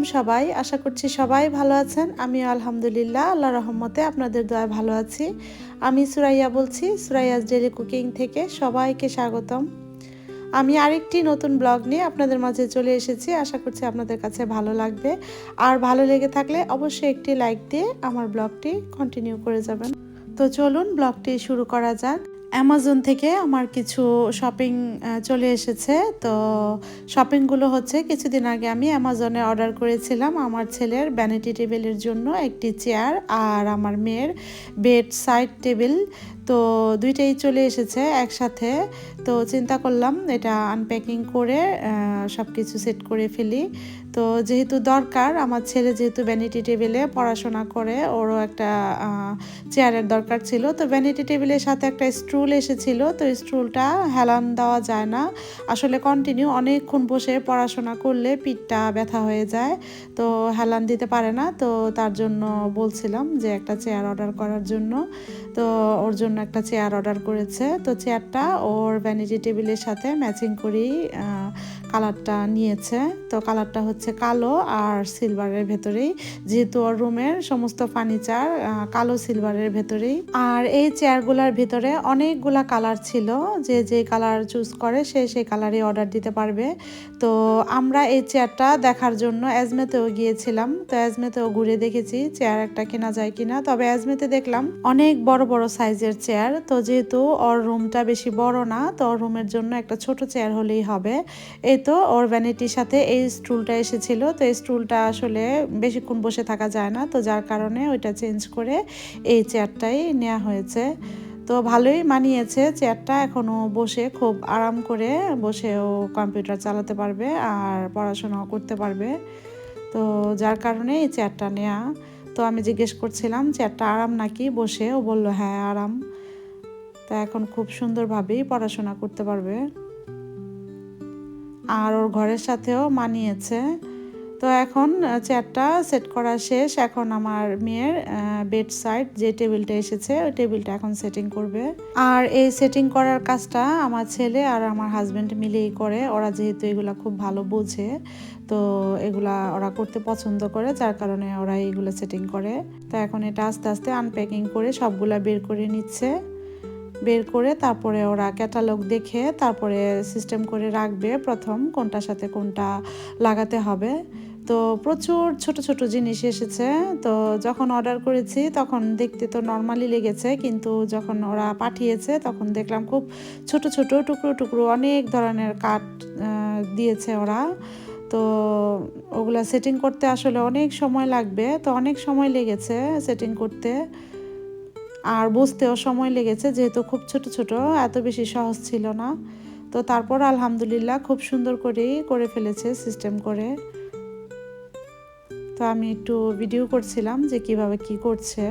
আলাইকুম সবাই। আশা করছি সবাই ভালো আছেন। আমি আলহামদুলিল্লাহ আল্লাহ রহমতে আপনাদের দোয়া ভালো আছি। আমি সুরাইয়া বলছি, সুরাইয়াস ডেলি কুকিং থেকে সবাইকে স্বাগতম। আমি আরেকটি নতুন ব্লগ নিয়ে আপনাদের মাঝে চলে এসেছি। আশা করছি আপনাদের কাছে ভালো লাগবে। আর ভালো লেগে থাকলে অবশ্যই একটি লাইক দিয়ে আমার ব্লগটি কন্টিনিউ করে যাবেন। তো চলুন ব্লগটি শুরু করা যাক। অ্যামাজন থেকে আমার কিছু শপিং চলে এসেছে। তো শপিংগুলো হচ্ছে, কিছুদিন আগে আমি অ্যামাজনে অর্ডার করেছিলাম আমার ছেলের ভ্যানিটি টেবিলের জন্য একটি চেয়ার আর আমার মেয়ের বেড সাইড টেবিল তো দুইটাই চলে এসেছে একসাথে। তো চিন্তা করলাম এটা আনপ্যাকিং করে সব কিছু সেট করে ফেলি। তো যেহেতু দরকার, আমার ছেলে যেহেতু ভ্যানিটি টেবিলে পড়াশোনা করে, ওরও একটা চেয়ারের দরকার ছিল। তো ভ্যানিটি টেবিলের সাথে একটা স্ট্রুল এসেছিল, তো স্টুলটা হেলান দেওয়া যায় না। আসলে কন্টিনিউ অনেকক্ষণ বসে পড়াশোনা করলে পিঠটা ব্যথা হয়ে যায়, তো হেলান দিতে পারে না, তো তার জন্য বলছিলাম যে একটা চেয়ার অর্ডার করার জন্য। তো ওর জন্য একটা চেয়ার অর্ডার করেছে। তো চেয়ারটা ওর ভ্যানিটি টেবিলের সাথে ম্যাচিং করেই কালারটা নিয়েছে। তো কালারটা হচ্ছে কালো আর সিলভারের ভেতরেই। যেহেতু ওর রুমের সমস্ত ফার্নিচার কালো সিলভারের ভেতরেই। আর এই চেয়ারগুলোর ভিতরে অনেকগুলা কালার ছিল। যে যে কালার চুজ করে, সে সেই কালারই অর্ডার দিতে পারবে। তো আমরা এই চেয়ারটা দেখার জন্য অ্যাজমেতেও গিয়েছিলাম। তো অ্যাজমেতেও ঘুরে দেখেছি চেয়ার একটা কেনা যায় কিনা। তবে অ্যাজমেতে দেখলাম, অনেক বড় বড় বড় সাইজের চেয়ার তো যেহেতু ওর রুমটা বেশি বড় না, তো ওর রুমের জন্য একটা ছোট চেয়ার হলেই হবে। এই তো ওর ভ্যানিটির সাথে এই স্টুলটা এসেছিল। তো এই স্টুলটা আসলে বেশিক্ষণ বসে থাকা যায় না। তো যার কারণে ওইটা চেঞ্জ করে এই চেয়ারটাই নেওয়া হয়েছে। তো ভালোই মানিয়েছে চেয়ারটা এখনও বসে খুব আরাম করে বসে ও কম্পিউটার চালাতে পারবে আর পড়াশোনাও করতে পারবে। তো যার কারণে এই চেয়ারটা নেওয়া তো আমি জিজ্ঞেস করছিলাম যে, একটা আরাম নাকি? বসে ও বলল হ্যাঁ আরাম। তা এখন খুব সুন্দরভাবেই পড়াশোনা করতে পারবে। আর ওর ঘরের সাথেও মানিয়েছে। তো এখন চেয়ারটা সেট করা শেষ। এখন আমার মেয়ের বেড সাইড যে টেবিলটা এসেছে, ওই টেবিলটা এখন সেটিং করবে। আর এই সেটিং করার কাজটা আমার ছেলে আর আমার হাজব্যান্ড মিলেই করে। ওরা যেহেতু এগুলা খুব ভালো বোঝে, তো এগুলা ওরা করতে পছন্দ করে, যার কারণে ওরা এইগুলো সেটিং করে। তো এখন এটা আস্তে আস্তে আনপ্যাকিং করে সবগুলা বের করে নিচ্ছে। বের করে তারপরে ওরা ক্যাটালগ দেখে তারপরে সিস্টেম করে রাখবে প্রথম কোনটার সাথে কোনটা লাগাতে হবে। তো প্রচুর ছোট ছোট জিনিস এসেছে। তো যখন অর্ডার করেছি, তখন দেখতে তো নর্মালি লেগেছে, কিন্তু যখন ওরা পাঠিয়েছে, তখন দেখলাম খুব ছোট ছোট, টুকরো টুকরো অনেক ধরনের কাঠ দিয়েছে ওরা। তো ওগুলা সেটিং করতে আসলে অনেক সময় লাগবে, তো অনেক সময় লেগেছে সেটিং করতে। আর বুঝতেও সময় লেগেছে, যেহেতু খুব ছোট ছোট, এত বেশি সহজ ছিল না। তো তারপর আলহামদুলিল্লাহ খুব সুন্দর করেই করে ফেলেছে সিস্টেম করে। তো আমি একটু ভিডিও করছিলাম যে কীভাবে কি করছে।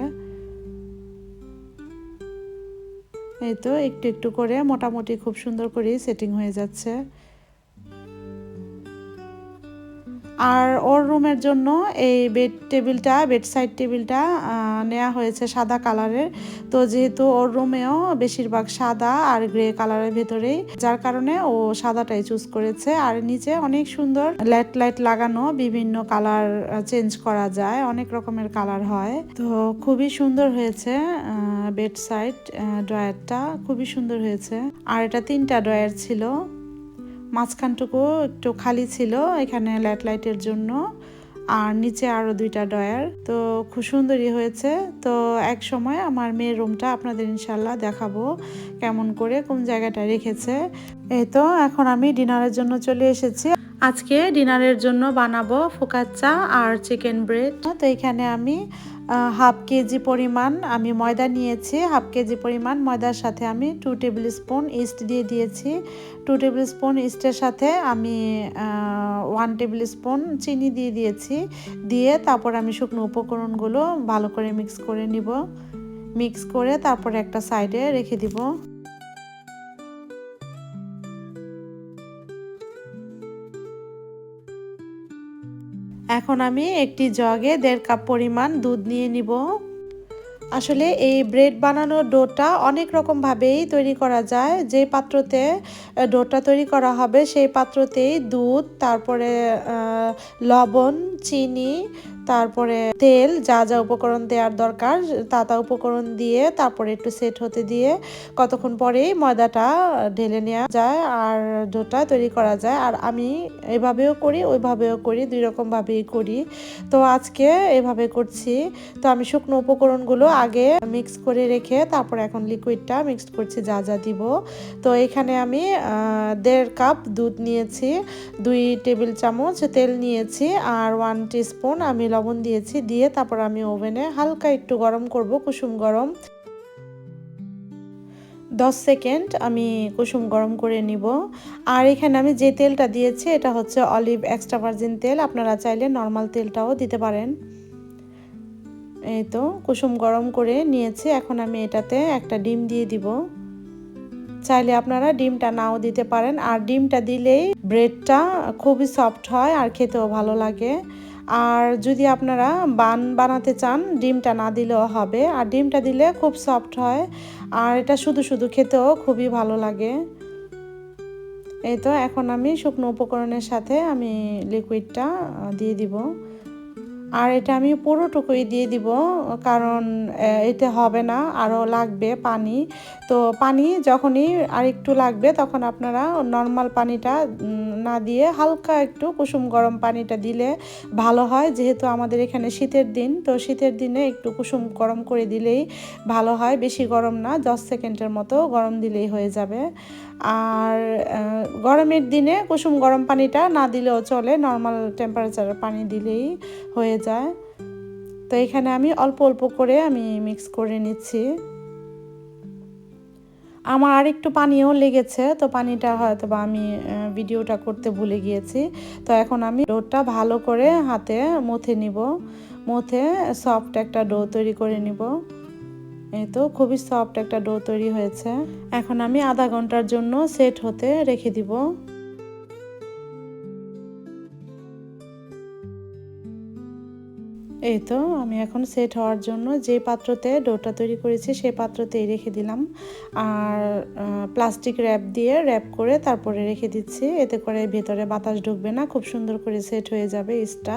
এই তো একটু একটু করে মোটামুটি খুব সুন্দর করেই সেটিং হয়ে যাচ্ছে। আর ওর রুমের জন্য এই বেড টেবিলটা বেড সাইড টেবিলটা নেওয়া হয়েছে সাদা কালারের। তো যেহেতু ওর রুমেও বেশিরভাগ সাদা আর গ্রে কালারের ভেতরেই, যার কারণে ও সাদাটাই চুজ করেছে। আর নিচে অনেক সুন্দর লাইট লাইট লাগানো, বিভিন্ন কালার চেঞ্জ করা যায়, অনেক রকমের কালার হয়। তো খুবই সুন্দর হয়েছে বেড সাইড ড্রয়ারটা খুবই সুন্দর হয়েছে। আর এটা তিনটা ড্রয়ার ছিল। মাঝখানটুকু একটু খালি ছিল এখানে লাইট লাইটের জন্য, আর নিচে আরও দুইটা ডয়ার তো খুব সুন্দরই হয়েছে। তো এক সময় আমার মেয়ের রুমটা আপনাদের ইনশাল্লাহ দেখাবো কেমন করে কোন জায়গাটা রেখেছে। এই তো, এখন আমি ডিনারের জন্য চলে এসেছি। আজকে ডিনারের জন্য বানাবো ফোকাচ্চা আর চিকেন ব্রেড। তো এখানে আমি হাফ কেজি পরিমাণ আমি ময়দা নিয়েছি, হাফ কেজি পরিমাণ ময়দার সাথে আমি টু টেবিল স্পুন ইস্ট দিয়ে দিয়েছি। টু টেবিল স্পুন ইস্টের সাথে আমি ওয়ান টেবিল স্পুন চিনি দিয়ে দিয়েছি। দিয়ে তারপর আমি শুকনো উপকরণগুলো ভালো করে মিক্স করে নিব। মিক্স করে তারপরে একটা সাইডে রেখে দিব। এখন আমি একটি জগে দেড় কাপ পরিমাণ দুধ নিয়ে নিব। আসলে এই ব্রেড বানানোর ডোটা অনেক রকমভাবেই তৈরি করা যায়। যে পাত্রতে ডোটা তৈরি করা হবে সেই পাত্রতেই দুধ, তারপরে লবণ, চিনি তারপরে তেল, যা যা উপকরণ দেওয়ার দরকার, তা তা উপকরণ দিয়ে তারপরে একটু সেট হতে দিয়ে কতক্ষণ পরেই ময়দাটা ঢেলে নেওয়া যায় আর ডোটা তৈরি করা যায়। আর আমি এভাবেও করি, ওইভাবেও করি, দুই রকমভাবেই করি। তো আজকে এভাবে করছি। তো আমি শুকনো উপকরণগুলো আগে মিক্স করে রেখে তারপর এখন লিকুইডটা মিক্স করছি, যা যা দিব। তো এখানে আমি দেড় কাপ দুধ নিয়েছি, দুই টেবিল চামচ তেল নিয়েছি আর ওয়ান টিস্পুন আমি লবণ দিয়েছি, দিয়ে তারপর আমি ওভেনে হালকা একটু গরম করব, কুসুম গরম। দশ সেকেন্ড আমি কুসুম গরম করে নিব। আর এখানে আমি যে তেলটা দিয়েছি, এটা হচ্ছে অলিভ এক্সট্রা ভার্জিন তেল, আপনারা চাইলে নর্মাল তেলটাও দিতে পারেন। এই তো, কুসুম গরম করে নিয়েছি, এখন আমি এটাতে একটা ডিম দিয়ে দিব। চাইলে আপনারা ডিমটা নাও দিতে পারেন, আর ডিমটা দিলেই ব্রেডটা খুবই সফট হয় আর খেতেও ভালো লাগে। আর যদি আপনারা বান বানাতে চান, ডিমটা না দিলেও হবে। আর ডিমটা দিলে খুব সফট হয়। আর এটা শুধু শুধু খেতেও খুবই ভালো লাগে। এই তো, এখন আমি শুকনো উপকরণের সাথে আমি লিকুইডটা দিয়ে দিব। আর এটা আমি পুরোটুকুই দিয়ে দিব, কারণ এতে হবে না আরও লাগবে পানি। তো পানি যখনই আর একটু লাগবে, তখন আপনারা নর্মাল পানিটা না দিয়ে হালকা একটু কুসুম গরম পানিটা দিলে ভালো হয়। যেহেতু আমাদের এখানে শীতের দিন, তো শীতের দিনে একটু কুসুম গরম করে দিলেই ভালো হয়। বেশি গরম না, দশ সেকেন্ডের মতো গরম দিলেই হয়ে যাবে। আর গরমের দিনে কুসুম গরম পানিটা না দিলেও চলে নর্মাল টেম্পারেচারের পানি দিলেই হয়ে যায়। তো এখানে আমি অল্প অল্প করে আমি মিক্স করে নিচ্ছি। আমার আর একটু পানিও লেগেছে, তো পানিটা হয়তো বা আমি ভিডিওটা করতে ভুলে গিয়েছি। তো এখন আমি ডোটা ভালো করে হাতে মথে নিব, মথে সফট একটা ডো তৈরি করে নিব। এই তো খুবই সফট একটা ডো তৈরি হয়েছে। এখন আমি আধা ঘণ্টার জন্য সেট হতে রেখে দিব। এই তো আমি এখন সেট হওয়ার জন্য যে পাত্রতে ডোটা তৈরি করেছি সেই পাত্রতেই রেখে দিলাম। আর প্লাস্টিক র্যাপ দিয়ে র্যাপ করে তারপরে রেখে দিচ্ছি। এতে করে ভেতরে বাতাস ঢুকবে না, খুব সুন্দর করে সেট হয়ে যাবে ইস্টা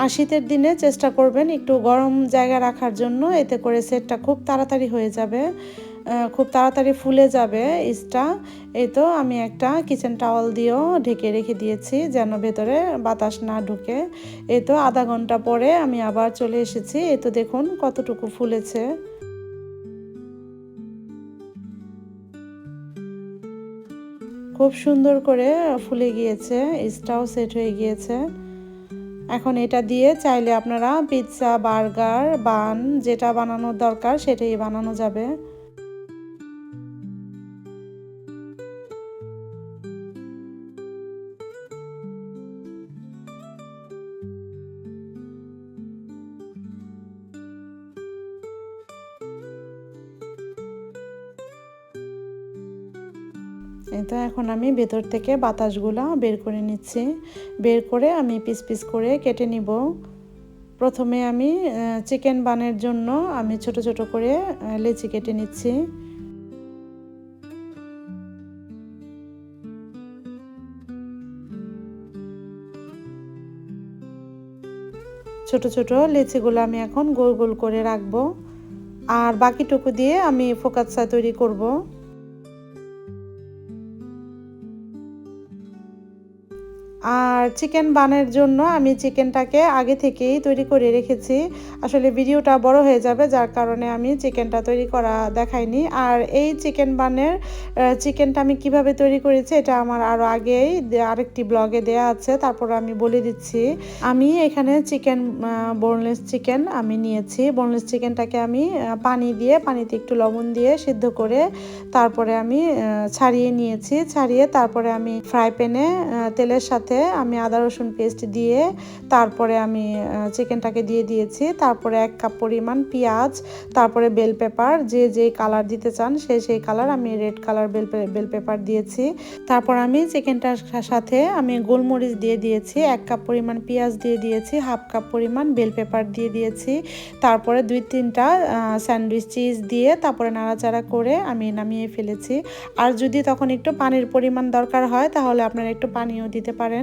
আর শীতের দিনে চেষ্টা করবেন একটু গরম জায়গা রাখার জন্য। এতে করে সেটটা খুব তাড়াতাড়ি হয়ে যাবে। খুব তাড়াতাড়ি ফুলে যাবে ইস্টা এই তো আমি একটা কিচেন টাওয়াল দিয়েও ঢেকে রেখে দিয়েছি যেন ভেতরে বাতাস না ঢুকে। এই তো আধা ঘণ্টা পরে আমি আবার চলে এসেছি। এই তো দেখুন কতটুকু ফুলেছে। খুব সুন্দর করে ফুলে গিয়েছে ইস্টাও সেট হয়ে গিয়েছে। এখন এটা দিয়ে চাইলে আপনারা পিৎজা বার্গার বান যেটা বানানোর দরকার সেটাই বানানো যাবে। এখন আমি ভেতর থেকে বাতাসগুলো বের করে নিচ্ছি। বের করে আমি পিস পিস করে কেটে নিব। প্রথমে আমি চিকেন বানের জন্য আমি ছোট ছোট করে লেচি কেটে নিচ্ছি। ছোট ছোট লেচিগুলো আমি এখন গোল গোল করে রাখব। আর বাকিটুকু দিয়ে আমি ফোকাচ্ছা তৈরি করব। আর চিকেন বানের জন্য আমি চিকেনটাকে আগে থেকেই তৈরি করে রেখেছি। আসলে ভিডিওটা বড় হয়ে যাবে, যার কারণে আমি চিকেনটা তৈরি করা দেখাইনি। আর এই চিকেন বানের চিকেনটা আমি কীভাবে তৈরি করেছি এটা আমার আরও আগেই আরেকটি ব্লগে দেয়া আছে, তারপর আমি বলে দিচ্ছি। আমি এখানে চিকেন বোনলেস চিকেন আমি নিয়েছি। বোনলেস চিকেনটাকে আমি পানি দিয়ে, পানিতে একটু লবণ দিয়ে সিদ্ধ করে তারপরে আমি ছাড়িয়ে নিয়েছি। ছাড়িয়ে তারপরে আমি ফ্রাই প্যানে তেলের সাথে আমি আদা রসুন পেস্ট দিয়ে তারপরে আমি চিকেনটাকে দিয়ে দিয়েছি। তারপরে এক কাপ পরিমাণ পেঁয়াজ, তারপরে বেল পেপার যে যে কালার দিতে চান সে সেই কালার আমি red colour bell bell paper দিয়েছি। তারপর আমি চিকেনটার সাথে আমি গোলমরিচ দিয়ে দিয়েছি, এক কাপ পরিমাণ পেঁয়াজ দিয়ে দিয়েছি হাফ কাপ পরিমাণ বেল পেপার দিয়ে দিয়েছি। তারপরে দুই তিনটা স্যান্ডউইচ চিজ দিয়ে তারপরে নাড়াচাড়া করে আমি নামিয়ে ফেলেছি। আর যদি তখন একটু পানির পরিমাণ দরকার হয়, তাহলে আপনারা একটু পানিও দিতে পারেন।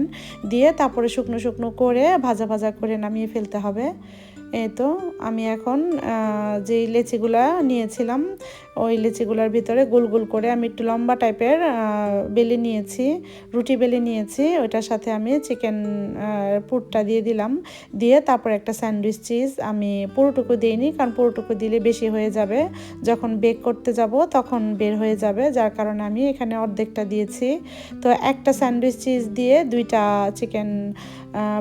দিয়ে তারপরে শুকনো শুকনো করে ভাজা ভাজা করে নামিয়ে ফেলতে হবে। এই তো আমি এখন যেই লেচিগুলা নিয়েছিলাম ওই লিচিগুলোর ভিতরে গোল গোল করে আমি একটু লম্বা টাইপের বেলে নিয়েছি, রুটি বেলে নিয়েছি। ওইটার সাথে আমি চিকেন পুরটা দিয়ে দিলাম। দিয়ে তারপর একটা স্যান্ডউইচ চিজ আমি পুরোটুকু দিইনি, কারণ পুরোটুকু দিলে বেশি হয়ে যাবে। যখন বেক করতে যাব তখন বের হয়ে যাবে, যার কারণে আমি এখানে অর্ধেকটা দিয়েছি। তো একটা স্যান্ডউইচ চিজ দিয়ে দুইটা চিকেন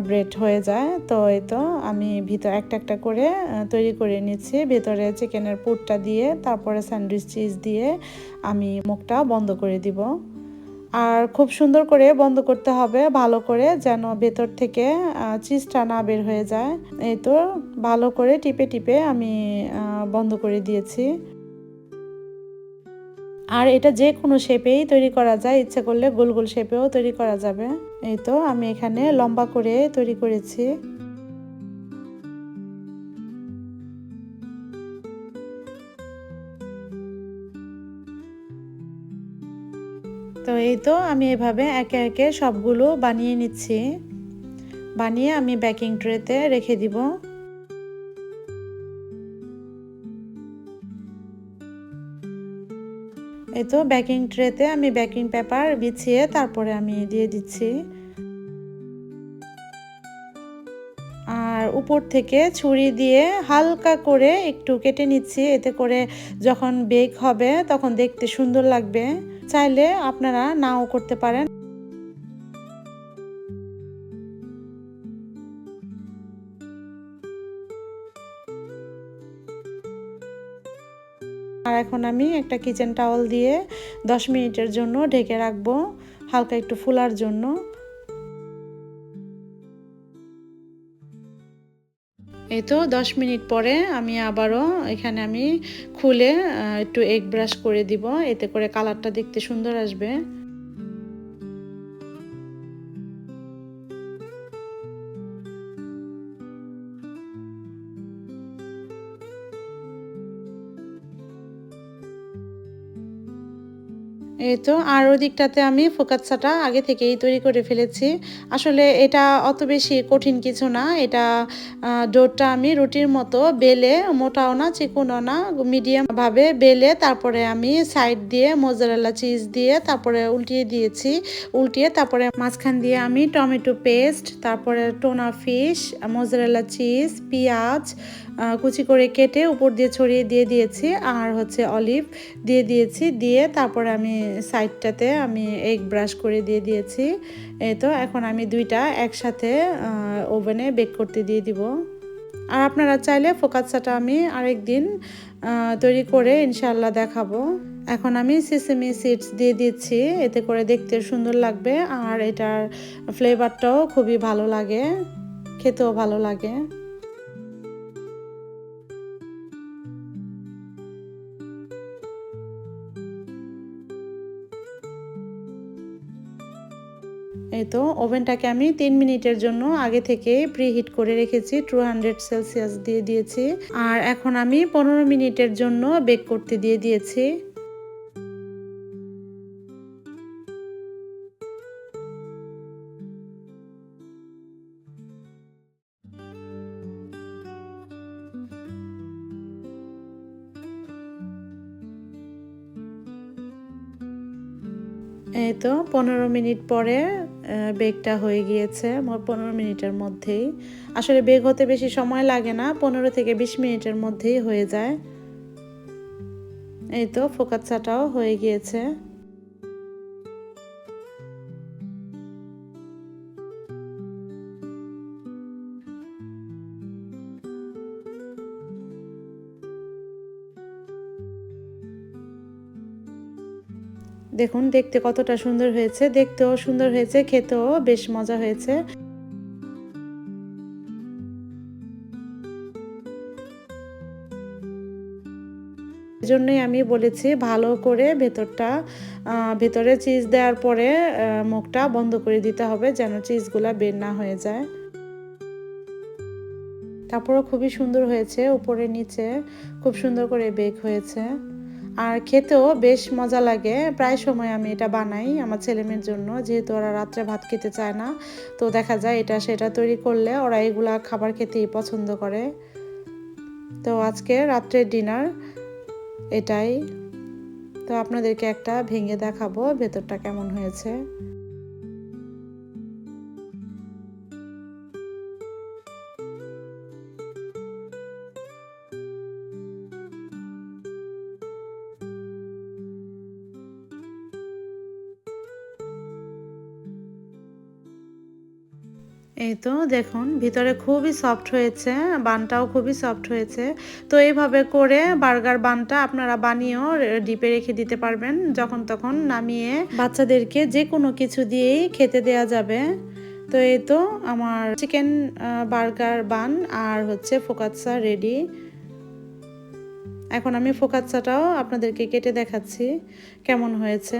ব্রেড হয়ে যায়। তো এই তো আমি ভিতর একটা একটা করে তৈরি করে নিচ্ছি। ভেতরে চিকেনের পুরটা দিয়ে তারপরে স্যান্ডউইচ চিজ দিয়ে আমি মুখটা বন্ধ করে দিব। আর খুব সুন্দর করে বন্ধ করতে হবে, ভালো করে যেন ভেতর থেকে চিজটা না বের হয়ে যায়। এই তো ভালো করে টিপে টিপে আমি বন্ধ করে দিয়েছি। আর এটা যে কোনো শেপেই তৈরি করা যায়, ইচ্ছে করলে গোল গোল শেপেও তৈরি করা যাবে। এই তো আমি এখানে লম্বা করে তৈরি করেছি। তো এই তো আমি এভাবে একে একে সবগুলো বানিয়ে নিচ্ছি। বানিয়ে আমি বেকিং ট্রেতে রেখে দিব। এই তো বেকিং ট্রেতে আমি বেকিং পেপার বিছিয়ে তারপরে আমি দিয়ে দিচ্ছি। আর উপর থেকে ছুরি দিয়ে হালকা করে একটু কেটে নিচ্ছি। এতে করে যখন বেক হবে তখন দেখতে সুন্দর লাগবে। চাইলে আপনারা নাও করতে পারেন। আর এখন আমি একটা কিচেন টাওয়াল দিয়ে দশ মিনিটের জন্য ঢেকে রাখব, হালকা একটু ফুলার জন্য। এই তো দশ মিনিট পরে আমি আবারও এখানে আমি খুলে একটু এগ ব্রাশ করে দিব। এতে করে কালারটা দেখতে সুন্দর আসবে। এই তো, আর ওদিকটাতে আমি ফোকাচ্ছাটা আগে থেকেই তৈরি করে ফেলেছি। আসলে এটা অত বেশি কঠিন কিছু না, এটা ডোরটা আমি রুটির মতো বেলে, মোটাও না, চিকুনও না, মিডিয়াম ভাবে বেলে, তারপরে আমি সাইড দিয়ে মোজারেলা চিজ দিয়ে তারপরে উল্টিয়ে দিয়েছি। উল্টিয়ে তারপরে মাঝখান দিয়ে আমি টমেটো পেস্ট, তারপরে টোনা ফিশ, মোজারেলা চিজ, পেঁয়াজ কুচি করে কেটে উপর দিয়ে ছড়িয়ে দিয়ে দিয়েছি, আর হচ্ছে অলিভ দিয়ে দিয়েছি, দিয়ে তারপরে আমি সাইডটাতে আমি এগ ব্রাশ করে দিয়ে দিয়েছি। এই তো এখন আমি দুইটা একসাথে ওভেনে বেক করতে দিয়ে দিব। আর আপনারা চাইলে ফোকাচ্ছাটা আমি আরেক দিন তৈরি করে ইনশাল্লাহ দেখাবো। এখন আমি সিসেমি সিডস দিয়ে দিচ্ছি, এতে করে দেখতে সুন্দর লাগবে আর এটার ফ্লেভারটাও খুবই ভালো লাগে, খেতেও ভালো লাগে। এই তো, ওভেনটাকে আমি তিন মিনিটের জন্য আগে থেকে প্রিহিট করে রেখেছি, টু হান্ড্রেড সেলসিয়াস দিয়ে দিয়েছি। আর এখন আমি পনেরো মিনিটের জন্য বেক করতে দিয়ে দিয়েছি। এই তো, পনেরো মিনিট পরে বেগটা হয়ে গিয়েছে পনেরো মিনিটের মধ্যেই। আসলে বেগ হতে বেশি সময় লাগে না, পনেরো থেকে বিশ মিনিটের মধ্যেই হয়ে যায়। এই তো ফোকাচ্ছাটাও হয়ে গিয়েছে। দেখুন, দেখতে কতটা সুন্দর হয়েছে। দেখতেও সুন্দর হয়েছে, খেতেও বেশ মজা হয়েছে। জন্যই আমি বলেছি, ভালো করে ভেতরটা ভেতরে চিজ দেওয়ার পরে মুখটা বন্ধ করে দিতে হবে যেন চিজগুলা বের না হয়ে যায়। তারপরও খুবই সুন্দর হয়েছে, উপরে, নিচে খুব সুন্দর করে বেক হয়েছে। আর খেতেও বেশ মজা লাগে। প্রায় সময় আমি এটা বানাই আমার ছেলেমেয়ের জন্য, যেহেতু ওরা রাত্রে ভাত খেতে চায় না। তো দেখা যায় এটা সেটা তৈরি করলে ওরা এগুলা খাবার খেতেই পছন্দ করে। তো আজকে রাত্রের ডিনার এটাই। তো আপনাদেরকে একটা ভেঙে দেখাবো ভেতরটা কেমন হয়েছে। এই তো দেখুন, ভিতরে খুবই সফট হয়েছে, বানটাও খুবই সফট হয়েছে। তো এইভাবে করে বার্গার বানটা আপনারা বানিয়েও ডিপে রেখে দিতে পারবেন, যখন তখন নামিয়ে বাচ্চাদেরকে যে কোনো কিছু দিয়েই খেতে দেয়া যাবে। তো এই তো আমার চিকেন বার্গার বান আর হচ্ছে ফোকাচ্ছা রেডি এখন আমি ফোকাচ্চাটাও আপনাদেরকে কেটে দেখাচ্ছি, কেমন হয়েছে।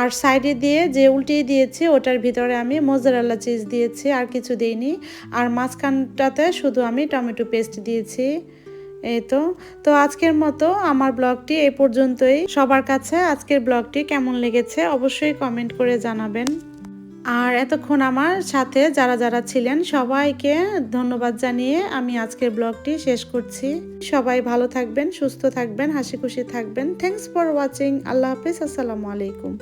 আর সাইডে দিয়ে যে উল্টিয়ে দিয়েছি, ওটার ভিতরে আমি মোজারাল্লা চিজ দিয়েছি, আর কিছু দিইনি। আর মাঝখানটাতে শুধু আমি টমেটো পেস্ট দিয়েছি, এই তো। তো আজকের মতো আমার ব্লগটি এই পর্যন্তই। সবার কাছে আজকের ব্লগটি কেমন লেগেছে অবশ্যই কমেন্ট করে জানাবেন। আর এতক্ষণ আমার সাথে যারা যারা ছিলেন, সবাইকে ধন্যবাদ জানিয়ে আমি আজকের ব্লগটি শেষ করছি। সবাই ভালো থাকবেন, সুস্থ থাকবেন হাসি খুশি থাকবেন। থ্যাংকস ফর ওয়াচিং আল্লাহ হাফিজ, আসসালামু আলাইকুম।